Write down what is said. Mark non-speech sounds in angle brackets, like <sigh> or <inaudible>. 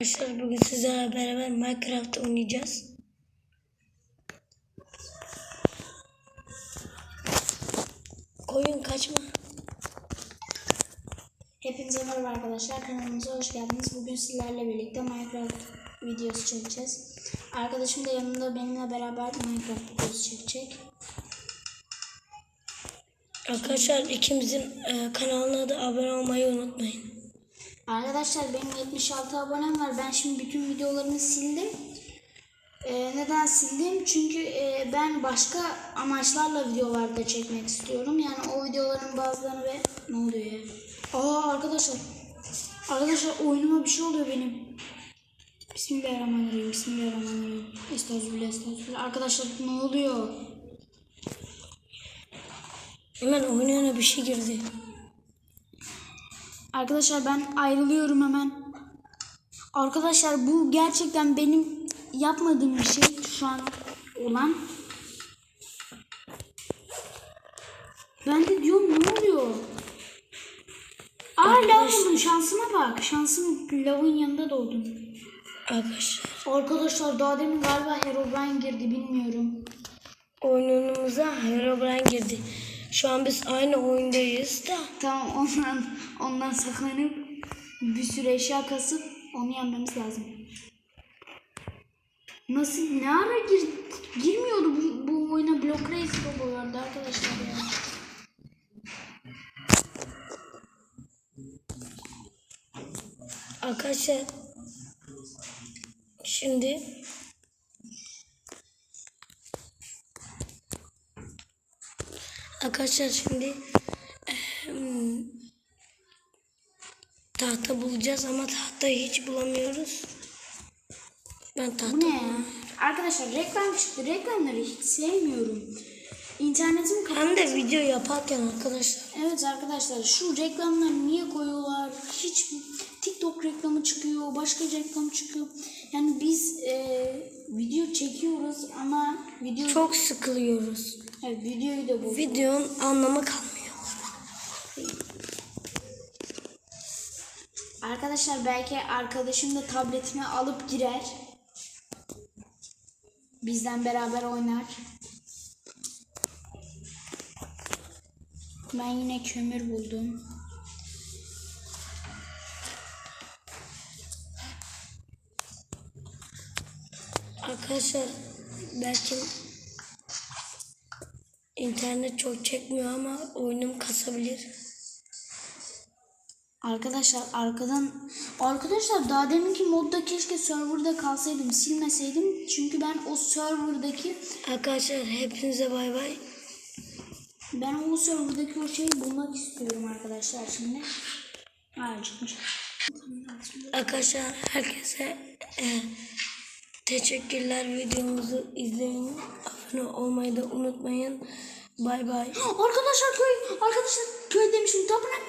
Arkadaşlar bugün sizlerle beraber Minecraft oynayacağız. Koyun kaçma. Hepinize merhaba arkadaşlar. Kanalımıza hoş geldiniz. Bugün sizlerle birlikte Minecraft videosu çekeceğiz. Arkadaşım da yanında benimle beraber Minecraft videosu çekecek. Arkadaşlar ikimizin e, kanalına da abone olmayı unutmayın. Arkadaşlar benim 76 abonem var. Ben şimdi bütün videolarımı sildim. Ee, neden sildim? Çünkü e, ben başka amaçlarla videolarda çekmek istiyorum. Yani o videoların bazılarını ve ne oluyor ya? Aa arkadaşlar. Arkadaşlar oyunuma bir şey oluyor benim. Bismillahirrahmanirrahim. Bismillahirrahmanirrahim. Estağfirullah, estağfirullah. Arkadaşlar ne oluyor? Hemen oyuna bir şey girdi. Arkadaşlar ben ayrılıyorum hemen. Arkadaşlar bu gerçekten benim yapmadığım bir şey şu an olan. Ben de diyorum ne oluyor? Aa lav buldum şansıma bak. Şansım lavın yanında doğdum. Arkadaşlar Arkadaşlar daha demin galiba Herobrine girdi bilmiyorum. oyunumuza Herobrine girdi. Şu an biz aynı oyundayız da. Tamam ondan ondan saklanıp bir sürü eşya kasıp onu yenmemiz lazım. Nasıl ne ara gir, girmiyordu bu, bu oyuna Block Race oluyordu arkadaşlar ya. Arkadaşlar şimdi Arkadaşlar şimdi ehm, tahta bulacağız ama tahtayı hiç bulamıyoruz. Ben tahta Bu ne ya? Arkadaşlar reklam çıktı. Reklamları hiç sevmiyorum. İnternetim kapalı. hem de video yaparken arkadaşlar Evet arkadaşlar şu reklamları niye koyuyorlar? Hiç TikTok reklamı çıkıyor, başka reklam çıkıyor. Yani biz e, video çekiyoruz ama video çok sıkılıyoruz. evet, videoyu da bu. Videonun anlamı kalmıyor. Arkadaşlar belki arkadaşım da tabletini alıp girer. Bizden beraber oynar. Ben yine kömür buldum. Arkadaşlar belki internet çok çekmiyor ama oyunum kasabilir. Arkadaşlar arkadan arkadaşlar daha deminki modda keşke serverda kalsaydım silmeseydim çünkü ben o serverdaki Arkadaşlar hepinize bay bay. ben o serverdaki o şeyi bulmak istiyorum arkadaşlar şimdi. Ha çıkmış. Arkadaşlar herkese e, teşekkürler videomuzu izleyin. Abone olmayı da unutmayın. Bay bay. <gasps> Arkadaşlar köy arkadaşlar köy demişim tapınak